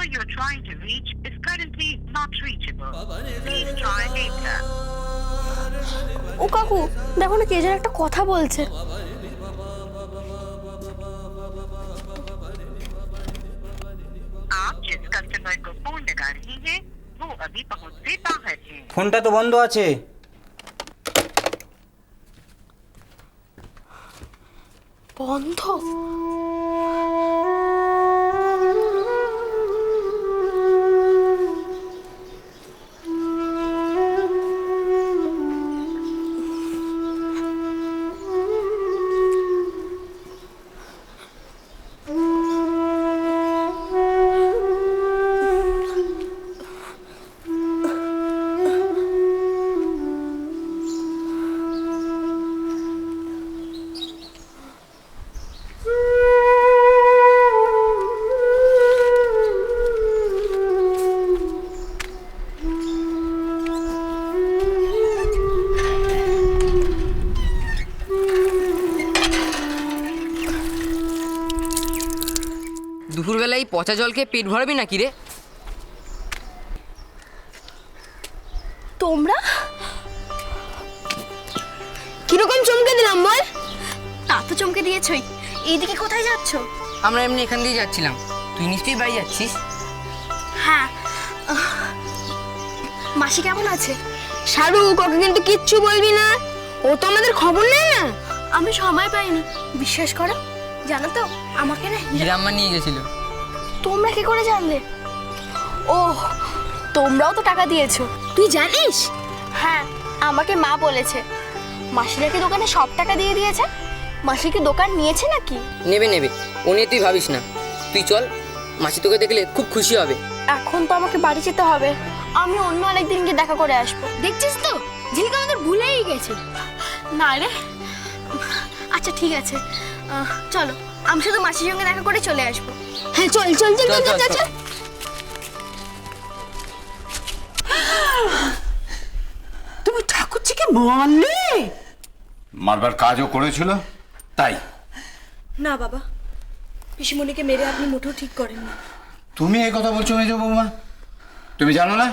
you're trying to reach is currently not reachable. Please try later. ও কাকু দেখো না কে যেন একটা কথা বলছে आप जिस कस्टमर को फोन लगा रही हैं वो अभी पहुंच से बाहर हैं ফোনটা তো বন্ধ আছে বন্ধ পচা জলকে পেট ভরাবি নাকি রে? তোমরা? কীরকম চমকে দিলাম বল। তা তো চমকে দিয়েছই। এইদিকে কোথায় যাচ্ছ? আমরা এমনি এখান দিয়ে যাচ্ছিলাম। তুই নিশ্চয়ই বাড়ি যাচ্ছিস? হ্যাঁ। মাসি কেমন আছে? শাহরুখ ওকে কিন্তু কিচ্ছু বলবি না। ও তো আমাদের খবর নেয় না। আমি সময় পাইনি। বিশ্বাস করো জানো তো আমাকে না হিরাম্মা নিয়ে গেছিল। তোমরা কি করে জানলে? ও তোমরাও তো টাকা দিয়েছ। তুই জানিস? হ্যাঁ আমাকে মা বলেছে। মাসিরা কি দোকানে সব টাকা দিয়ে দিয়েছে? মাসি কি দোকান নিয়েছে নাকি? নেবে নেবে। ও নিয়ে তুই ভাবিস না। তুই চল মাসি তোকে দেখলে খুব খুশি হবে। এখন তো আমাকে বাড়ি যেতে হবে। আমি অন্য আরেকদিন গিয়ে দেখা করে আসব। দেখছিস তো? ঝিলকা আমাদের ভুলেই গেছে। না রে। আচ্ছা ঠিক আছে। আহ, চলো আমি শুধু মাসির সঙ্গে দেখা করে চলে আসব। হ্যাঁ চল চল চল চল, চল, চল। তুমি ঠাকুরজিকে মারলে? মারবার কাজও করেছিল তাই। না বাবা। পিসিমণিকে মেরে আপনি মোটেও ঠিক করেননি। তুমি এই কথা বলছো মেজো বৌমা? তুমি জানো না?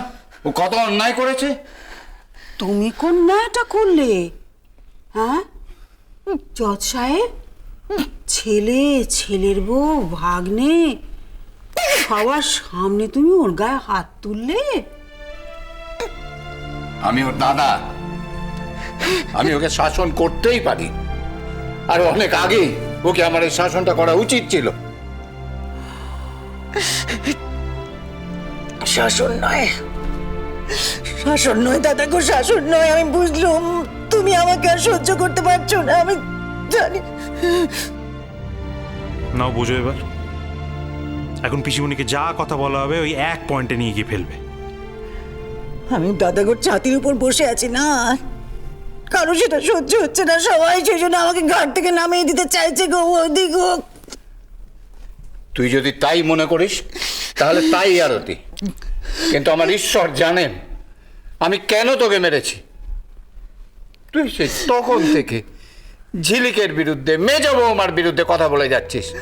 ও কত অন্যায় করেছে? তুমি কোন ন্যায়টা করলে হ্যাঁ? জজ সাহেব? ছেলে ছেলের বউ ভাগ্নে সবার সামনে তুমি ওর গায়ে হাত তুললে? আমি ওর দাদা। আমি ওকে শাসন করতেই পারি। আর অনেক আগে ওকে আমার এই শাসনটা করা উচিত ছিল। শাসন নয়। শাসন নয় দাদা গো শাসন নয়। আমি বুঝলুম তুমি আমাকে আর সহ্য করতে পারছ না। আমি জানি। নাও বোঝো এবার। এখন পিসিমণিকে যা কথা বলা হবে ওই এক পয়েন্টে নিয়ে গিয়ে ফেলবে। আমি দাদাগোর ছাতির উপর বসে আছি না। কারও সেটা সহ্য হচ্ছে না সবাই সেই জন্য আমাকে ঘাট থেকে নামিয়ে দিতে চাইছে গো ওদিক গো। তুই যদি তাই মনে করিস তাহলে তাই আরতি। কিন্তু আমার ঈশ্বর জানেন আমি কেন তোকে মেরেছি? তুই সে তখন থেকে ঝিলিকের বিরুদ্ধে মেজ বৌমার বিরুদ্ধে কথা বলে যাচ্ছিস।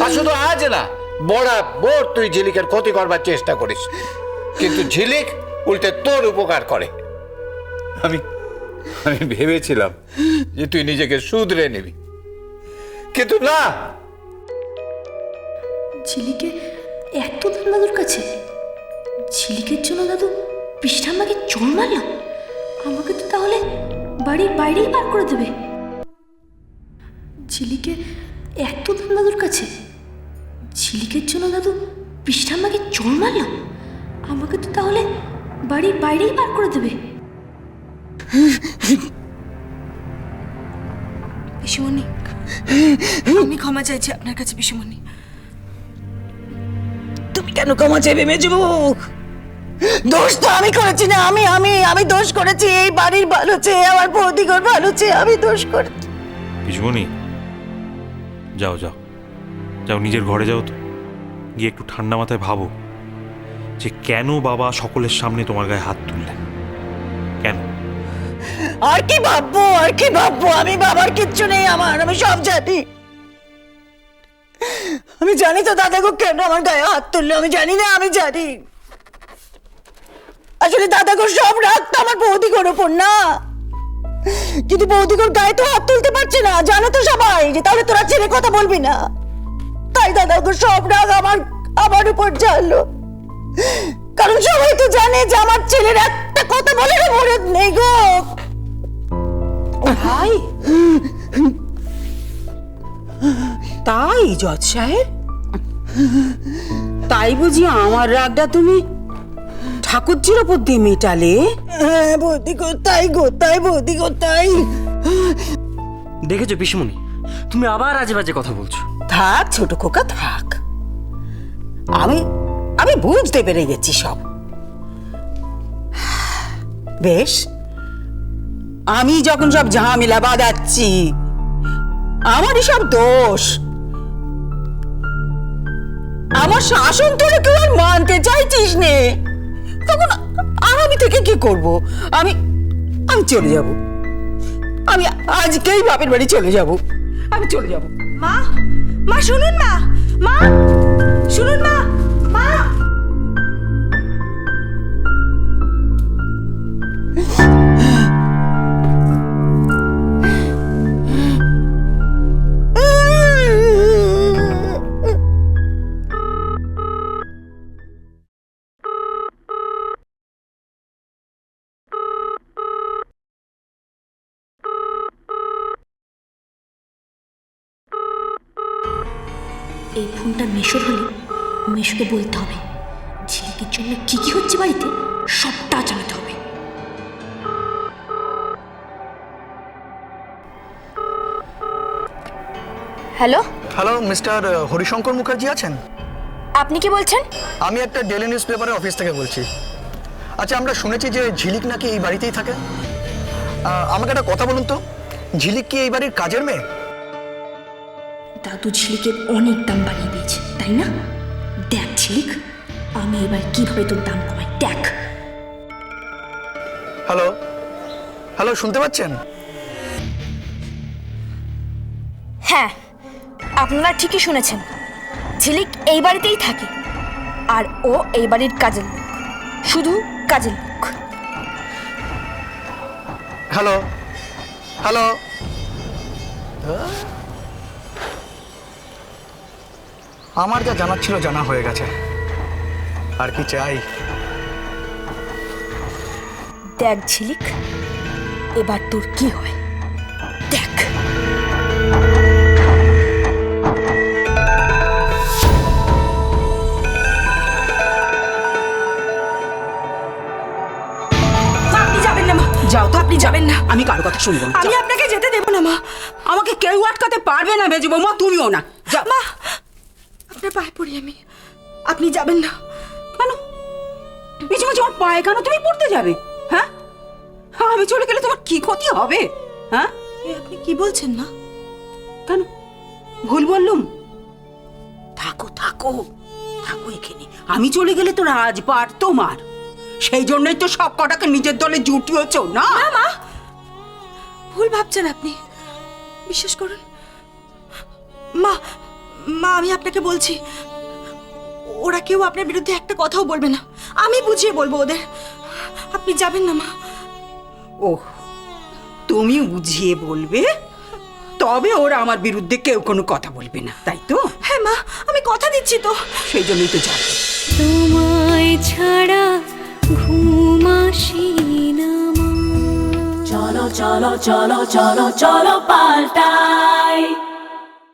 আর শুধু আজ না বরাবর তুই ঝিলিকের ক্ষতি করবার চেষ্টা করিস। কিন্তু ঝিলিক উল্টে তোর উপকার করে। আমি আমি ভেবেছিলাম যে তুই নিজেকে শুধরে নিবি। কিন্তু না। ঝিলিকে এত দাম দাদুর কাছে? ঝিলিকের জন্য দাদু পিষ্ঠাম্মাকে চোর মারল আমাকে তো তাহলে বাড়ির বাইরেই বার করে দেবে। ঝিলিকে এত দাম দাদুর কাছে? ঝিলিকের জন্য দাদু পিষ্ঠাম্মাকে চোর মারল। আমাকে তো তাহলে বাড়ির বাইরেই বার করে দেবে। পিসুমণি আমি ক্ষমা চাইছি আপনার কাছে পিসুমণি। তুমি কেন ক্ষমা চাইবে মেজবু দোষ তো আমি করেছি না আমি আমি আমি দোষ করেছি। এই বাড়ির ভালো চেয়ে আমার বৌদিগর ভালো চেয়ে আমি দোষ করেছি। পিসিমণি যাও যাও। যাও, নিজের ঘরে যাও তো। গিয়ে একটু ঠান্ডা মাথায় ভাবো যে কেন বাবা সকলের সামনে তোমার গায়ে হাত তুললেন? কেন? আর কি ভাববো, আর কি ভাববো? আমি বাবার কিচ্ছু নেই আমার, আমি সব জানি। আমি জানি তো দাদা গো কেন আমার গায়ে হাত তুললো, আমি জানি না, আমি জানি। আসলে দাদা গো সব রাগ তো আমার বৌদিগোর ওপর না। কিন্তু বৌদিগোর গায়ে তো হাত তুলতে পারছে না, জানো তো সবাই, যে তাহলে তোরা ছেড়ে কথা বলবি না। তাই দাদা গো সব রাগ আমার আমার উপর ঝাড়লো কারণ সবাই তো জানে যে আমার ছেলের একটা কথা বলে মরদ নেই গো। ভাই তাই, জজ সাহেব? তাই বুঝি আমার রাগটা তুমি ঠাকুরজির ওপর দিয়ে মেটালে? হ্যাঁ বৌদি গো তাই বৌদি তাই দেখেছ পিসমণি তুমি আবার আজে বাজে কথা বলছো। থাক ছোট খোকা থাক। আমি আমি বুঝতে পেরে গেছি সব। বেশ আমি যখন সব ঝামেলা বাঁধাচ্ছি আমারই সব দোষ। আমার শাসন তোরা কেউ আর মানতে চাইছিস নে। তখন আর আমি থেকে কি করব? আমি আমি চলে যাব। আমি আজকেই বাপের বাড়ি চলে যাব। আমি চলে যাব। মা মা, শুনুন মা মা, শুনুন মা মা। এই ফোনটা মেশোর হলে মেশোকে বলতে হবে ঝিলিকের জন্য কি কি হচ্ছে বাড়িতে সবটা জানাতে হবে। Hello? Hello mister Harishankar Mukherjee আছেন? আপনি কি বলছেন? আমি একটা ডেলি নিউজ পেপারের অফিস থেকে বলছি। আচ্ছা আমরা শুনেছি যে ঝিলিক নাকি এই বাড়িতেই থাকে। আমাকে একটা কথা বলুন তো ঝিলিক কি এই বাড়ির কাজের মেয়ে? দাদু ঝিলিকের অনেক দাম বাড়িয়ে দিয়েছে তাই না? দেখ ঝিলিক আমি এবার কীভাবে তোর দাম কমাই দেখ। হ্যালো? হ্যালো শুনতে পাচ্ছেন? হ্যাঁ আপনারা ঠিকই শুনেছেন। ঝিলিক এই বাড়িতেই থাকে আর ও এই বাড়ির কাজের লোক শুধু কাজের লোক। হ্যালো? হ্যালো? আমার যা জানার ছিল জানা হয়ে গেছে। আর কি চাই? দেখ ঝিলিক এবার তোর কি হয়? দেখ। আপনি যাবেন না মা। যাও তো আপনি যাবেন না। আমি কারও কথা শুনব আমি আপনাকে যেতে দেবো না মা। আমাকে কেউ আটকাতে পারবে না বেজব মা তুমিও না। যাও। মা আপনার পায়ে পড়ি আমি। আপনি যাবেন না। কেন? বেজে মাঝে আমার পায়ে কেন তুমি পড়তে যাবে? হ্যাঁ? আমি চলে গেলে তোমার কি ক্ষতি হবে? হ্যাঁ? আপনি কি বলছেন মা? কেন? ভুল বললুম? থাকো থাকো। থাকো এখানে। আমি চলে গেলে তো রাজপাট তোমার। সেই জন্যই তো সব কটাকে নিজের দলে জুটিয়েছ না মা। ভুল ভাবছেন আপনি। বিশ্বাস করুন। মা মা আমি আপনাকে বলছি ওরা কেউ আপনার বিরুদ্ধে একটা কথাও বলবে না। আমি বুঝিয়ে বলব ওদের। আপনি যাবেন না মা। ও তুমি বুঝিয়ে বলবে? তবে ওরা আমার বিরুদ্ধে কেউ কোনো কথা বলবে না তাই তো? হ্যাঁ মা আমি কথা দিচ্ছি তো। সেই জন্যই তো যাবে। তোমায় ছাড়া ঘুম আসি না চলো চলো চলো চলো চলো পাল্টাই